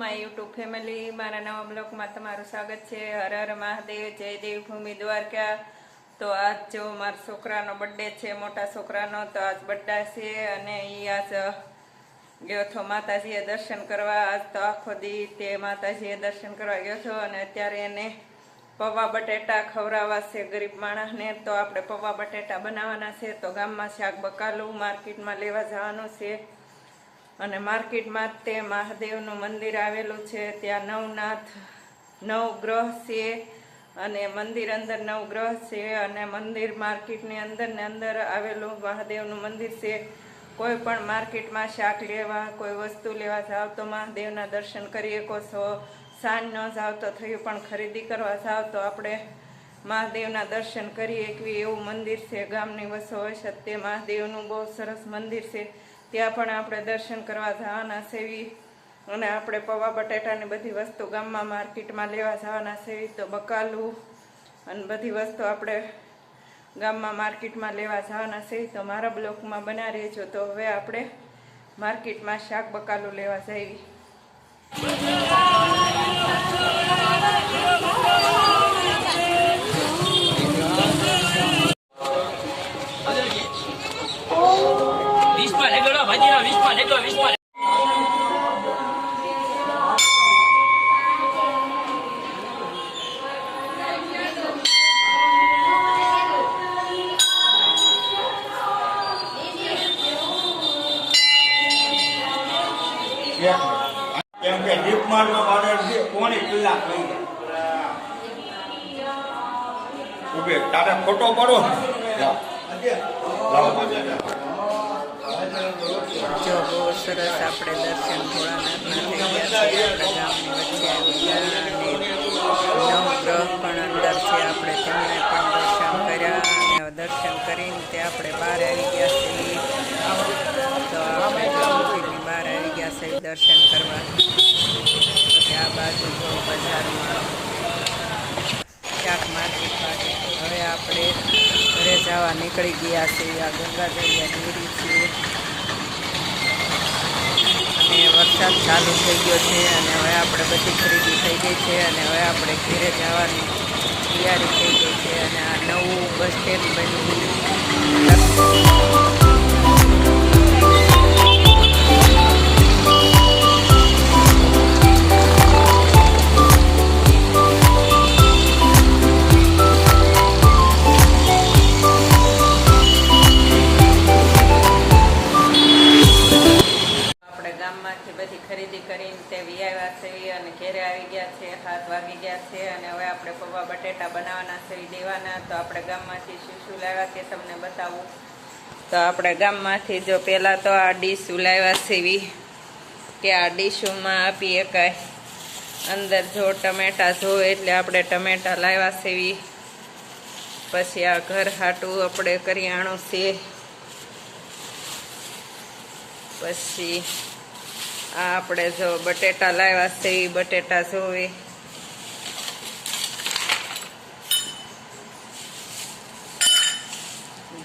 My YouTube family, મારા નવા બ્લોગમાં તમારું સ્વાગત છે. હર હર મહાદેવ, જય દેવભૂમિ દ્વારકા. તો આજ જો મારા છોકરાનો બર્થડે છે, મોટા છોકરાનો, તો આજ બર્થડે છે અને એ આજ ગયો હતો માતાજીએ દર્શન કરવા. આજ તો આખો દી તે માતાજીએ દર્શન કરવા ગયો હતો અને અત્યારે એને પૌવા બટેટા ખવડાવવા છે ગરીબ માણસને. તો આપણે પૌવા બટેટા બનાવવાના છે. તો ગામમાં શાક બકાલું, માર્કેટમાં લેવા જવાનું છે. અને માર્કેટમાં તે મહાદેવનું મંદિર આવેલું છે. ત્યાં નવનાથ, નવ ગ્રહ છે અને મંદિર અંદર નવ ગ્રહ છે અને મંદિર માર્કેટની અંદર ને અંદર આવેલું મહાદેવનું મંદિર છે. કોઈ પણ માર્કેટમાં શાક લેવા, કોઈ વસ્તુ લેવા જાવ તો મહાદેવના દર્શન કરી શકો છો. સાંજ ન જાવ તો થયું પણ ખરીદી કરવા જાવ તો આપણે મહાદેવના દર્શન કરી એકવી એવું મંદિર છે, ગામની વસો તે મહાદેવનું બહુ સરસ મંદિર છે. ત્યાં પણ આપણે દર્શન કરવા જવાના સેવી અને આપણે પૌવા બટેટાની બધી વસ્તુ ગામમાં માર્કેટમાં લેવા જવાના સેવી તો બકાલું. અને બધી વસ્તુ આપણે ગામમાં માર્કેટમાં લેવા જવાના છે તો મારા બ્લોકમાં બના રહેજો. તો હવે આપણે માર્કેટમાં શાક બકાલું લેવા જઈએ. વીસમાં લેગડો ભાજીના વીસમાં લેગડો વીસમાં કેમ કે દીપમાળનો ઓર્ડર છે પોણી કલાક લઈ ઉભે તારે ખોટો પડો. લાવો. જો બહુ સરસ આપણે દર્શન ભોળાનાથના થઈ ગામની વચ્ચે આવી અને નવગ્રહ પણ અંદર આપણે તેમને પણ દર્શન કર્યા અને દર્શન કરીને તે આપણે બહાર આવી ગયા છીએ. તો આપણે બહાર આવી ગયા છે, દર્શન કરવા. પછી આ બાજુ જો બજારમાં શાક માર્કેટ બાજુ હવે આપણે ઘરે જવા નીકળી ગયા છે. આ ગંગા દરિયા ડેરી છે. અને વરસાદ ચાલુ થઈ ગયો છે અને હવે આપણે બધી ખરીદી થઈ ગઈ છે અને હવે આપણે ઘરે જવાની તૈયારી થઈ ગઈ છે અને આ નવું બસ સ્ટેન્ડ બન્યું બટેટા બનાવવાના છે, ઈ દેવાના. તો આપણે ગામમાંથી શું શું લાવ્યા તે તમને બતાવું. તો આપણે ગામમાંથી જો પહેલાં તો આ ડીશ ઉલાવ્યા છે કે આ ડીશુમાં આપી શકાય. અંદર જો ટમેટા જો એટલે આપણે ટમેટા લાવ્યા છે પછી આ ઘર હાટું આપણે કરિયાણું છે. પછી આ આપણે જો બટેટા લાવ્યા છે એ બટેટા જોવે.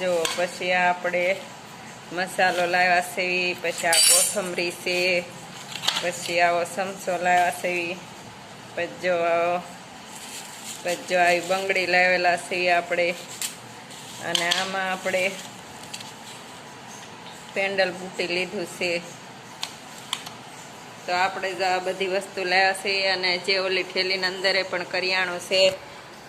જો પછી આપણે મસાલો લાવ્યા છે, પછી આ કોથમરી છે, પછી આવો સમસો લાવ્યા છે. પછી જો પછી જો આવી બંગડી લાવેલા છે આપણે અને આમાં આપણે પેન્ડલ બુટી લીધું છે તો આપણે જ આ બધી વસ્તુ લાવ્યા છે અને જે ઓલી ઠેલીની અંદરે પણ કરિયાણું છે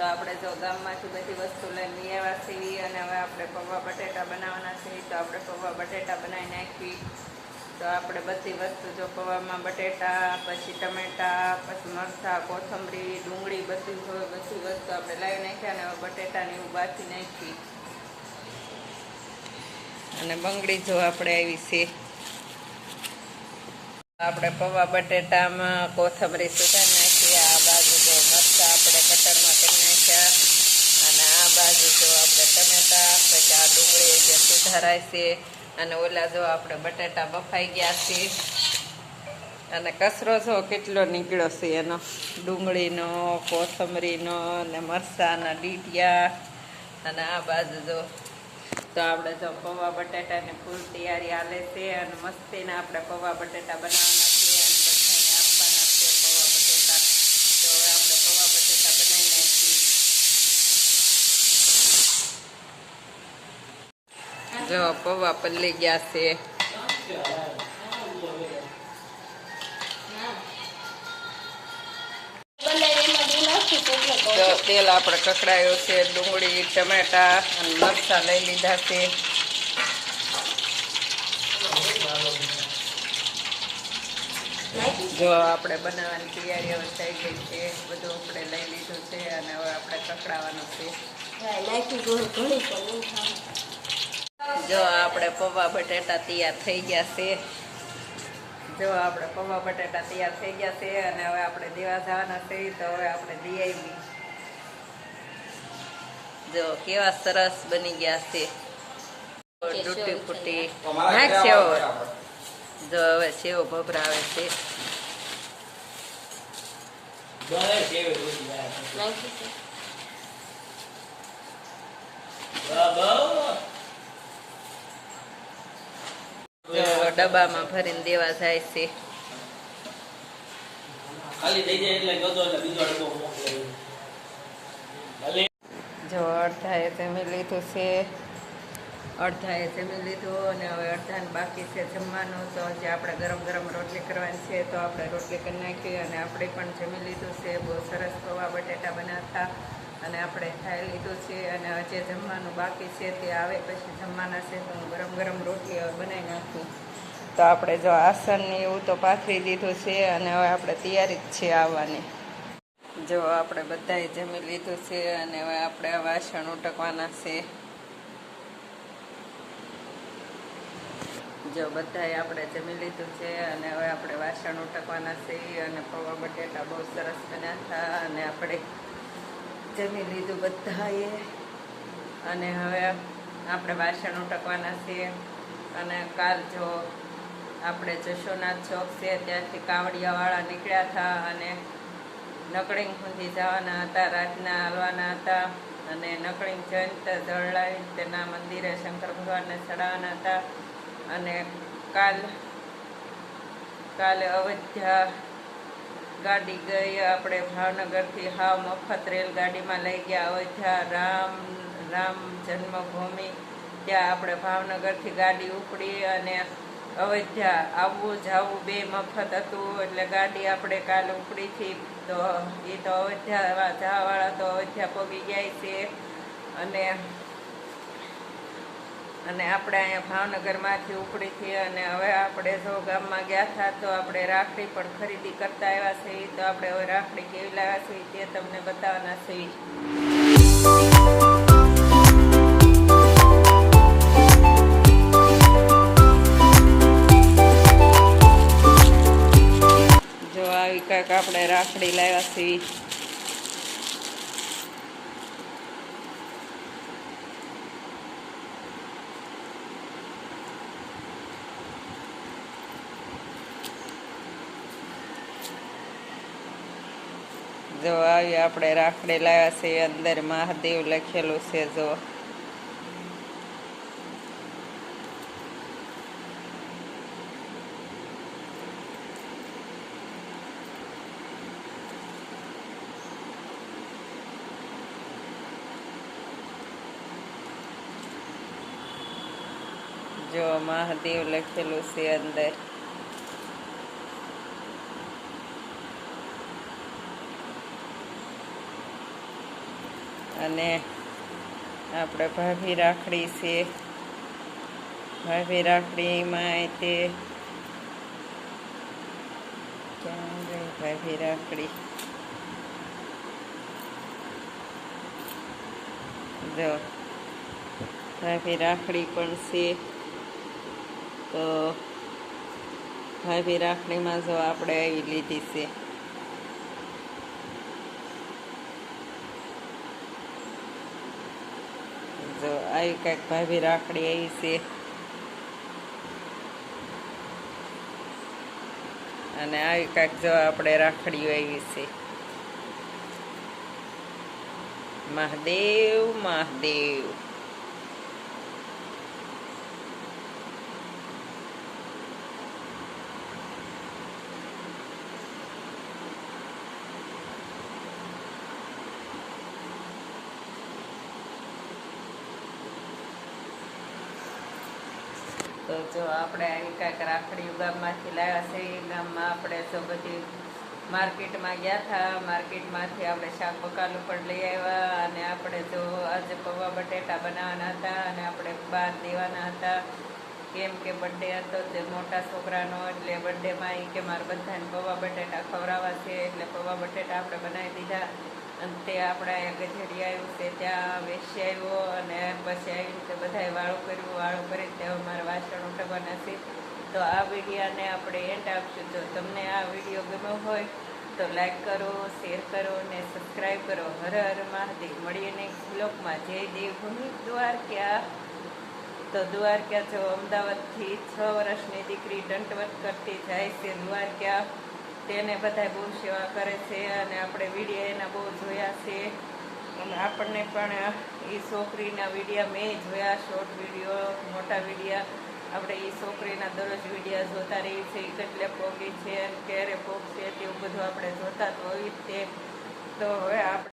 તો આપણે જો ગામમાંથી બધી વસ્તુ લઈને લઈ આવ્યા છીએ અને હવે આપણે પૌવા બટેટા બનાવવાના છે તો આપણે પૌવા બટેટા બનાવી નાખી. તો આપણે બધી વસ્તુ જો પૌવામાં બટેટા, પછી ટમેટા, પછી મરચાં, કોથમરી, ડુંગળી બધું હવે બધી વસ્તુ આપણે લાવી નાખી અને હવે બટેટાને એવું બાફી નાખી. અને બંગડી જો આપણે આવી છે. આપણે પૌવા બટેટામાં કોથમરી સુધારી નાખી આ બાજુ જો મરચાં આપણે કટરમાં કરી નાખ્યા અને આ બાજુ જો આપણે ટમેટા, પછી આ ડુંગળી જે સુધારાય છે, અને ઓલા જો આપણે બટેટા બફાઈ ગયા છે. અને કચરો જો કેટલો નીકળ્યો છે એનો. ડુંગળીનો, કોથમરીનો અને મરસાના ડીટિયા, અને આ બાજુ જો. તો આપણે જો પૌવા બટાટાની ફૂલ તૈયારી આવે છે, અને મસ્તીના આપણે પૌવા બટાટા બનાવવાના છે અને બધાને આપવાના જો પૌવા પલ્લી ગયા છે. તો તેલ આપણે કકડાયું છે, ડુંગળી, ટમેટા અને મરચાં લઈ લીધા છે. જો આપણે બનાવવાની તૈયારીઓ થઈ ગઈ છે, બધું આપણે લઈ લીધું છે અને હવે આપણે કકડાવાનું છે. જો આપણે પૌવા બટેટા તૈયાર થઈ ગયા છે. જો આપણે પૌવા બટેટા તૈયાર થઈ ગયા છે અને હવે આપણે દેવા જવાના છે તો હવે આપણે દઈ આવી જો કેવા સરસ બની ગયા છે. તૂટી ફૂટી નાખ સેવ જો હવે સેવ ભભરાવે છે. બરાબર. જો ડબ્બામાં ભરીને દેવા જાય છે. ખાલી થઈ જાય એટલે ગયો એટલે બીજો ડબ્બો મોકલે. જો અડધાએ જમી લીધું છે. અડધાએ જમી લીધું અને હવે અડધાને બાકી છે જમવાનું. તો જે આપણે ગરમ ગરમ રોટલી કરવાની છે તો આપણે રોટલી કરી નાખી અને આપણે પણ જમી લીધું છે. બહુ સરસ પૌવા બટેટા બનાવતા. અને આપણે ખાઈ લીધું છે અને જે જમવાનું બાકી છે તે આવે પછી જમવાના છે તો હું ગરમ ગરમ રોટલી હવે બનાવી નાખું. તો આપણે જો આસનને એવું તો પાથરી દીધું છે અને હવે આપણે તૈયારી જ છે આવવાની. જો આપણે બધાએ જમી લીધું છે અને હવે આપણે વાસણ ઉટકવાના છે. જો બધાએ આપણે જમી લીધું છે અને હવે આપણે વાસણ ઉટકવાના છે અને પૌવા બટેટા બહુ સરસ બન્યા હતા અને આપણે જમી લીધું બધાએ. અને હવે આપણે વાસણ ઉટકવાના છીએ. અને કાલ જો આપણે જશોનાથ ચોક છે, ત્યાંથી કાવડિયાવાળા નીકળ્યા હતા અને નકળીંગ સુધી જવાના હતા, રાતના હાલવાના હતા. અને નકળીંગ જયંત જળલાઈ તેના મંદિરે શંકર ભગવાનને ચડાવવાના હતા. અને કાલ, કાલે અયોધ્યા ગાડી ગઈ, આપણે ભાવનગરથી હાવ મફત રેલગાડીમાં લઈ ગયા અયોધ્યા રામ રામ જન્મભૂમિ, ત્યાં આપણે ભાવનગરથી ગાડી ઉપડી અને અયોધ્યા આવવું, જવું બે મફત હતું, એટલે ગાડી આપણે કાલે ઉપડીથી તો એ તો અયોધ્યા જવાવાળા તો અયોધ્યા પગી જાય છે. અને અને આપણે અહીંયા ભાવનગરમાંથી ઉપડી ઉપડીથી અને હવે આપણે જો ગામમાં ગયા હતા તો આપણે રાખડી પણ ખરીદી કરતા આવ્યા છે તો આપણે હવે રાખડી કેવી લાવ્યા છે તે તમને બતાવવાના છે જો આવી કાંઈક આપણે રાખડી લાવ્યા છીએ. જો આવી આપણે રાખડી લાવ્યા છે, અંદર મહાદેવ લખેલું છે, જો. જો મહાદેવ લખેલું છે, અંદર. અને આપણે ભાભી રાખડી છે. ભાભી રાખડીમાં તે ભાભી રાખડી? જો, ભાભી રાખડી પણ છે. તો ભાભી રાખડીમાં જો આપણે આવી લીધી છે જો આવી કંઈક ભાભી રાખડી આવી છે. અને આવી કંઈક જો આપણે રાખડીઓ આવી છે. મહાદેવ મહાદેવ. જો આપણે અહીં કાંઈક રાખડી ગામમાંથી લાવ્યા છે, એ ગામમાં આપણે જો બધી માર્કેટમાં ગયા હતા. માર્કેટમાંથી આપણે શાક બકાલું પણ લઈ આવ્યા અને આપણે જો આજે પૌવા બટેટા બનાવવાના હતા અને આપણે બહાર દેવાના હતા. કેમ કે બર્થડે હતો તે મોટા છોકરાનો, એટલે બર્થડેમાં એ કે મારે બધાને પૌવા બટેટા ખવડાવવા છે, એટલે પૌવા બટેટા આપણે બનાવી દીધા. અને તે આપણે ગજેડી આવ્યું છે, ત્યાં વેસી આવ્યો અને પછી આવી રીતે બધાએ વાળું કર્યું. વાળું કરી ત્યાં મારે વાસણ ઉઠાવવાના છે. તો આ વિડીયાને આપણે એન્ડ આપશું. જો તમને આ વીડિયો ગમ્યો હોય તો લાઈક કરો શેર કરો અને સબસ્ક્રાઈબ કરો. હર હર મહાદેવ. મળીએ નેક્સ્ટ બ્લોગમાં જય દેવભૂમિ દ્વારકા. તો દ્વારકા જો અમદાવાદથી છ વર્ષની દીકરી દંડવત કરતી જાય છે. દ્વારકા તેને બધા બહુ સેવા કરે છે અને આપણે વિડીયા એના બહુ જોયા છે. અને આપણને પણ એ છોકરીના વિડીયા મેં જોયા શોર્ટ વીડિયો, મોટા વિડીયા. આપણે એ છોકરીના દરરોજ વિડીયા જોતા રહીએ છીએ એ કેટલે પોગી છે ક્યારે પોગ છે તેવું બધું આપણે જોતા તો હોય તે. તો હવે આપણે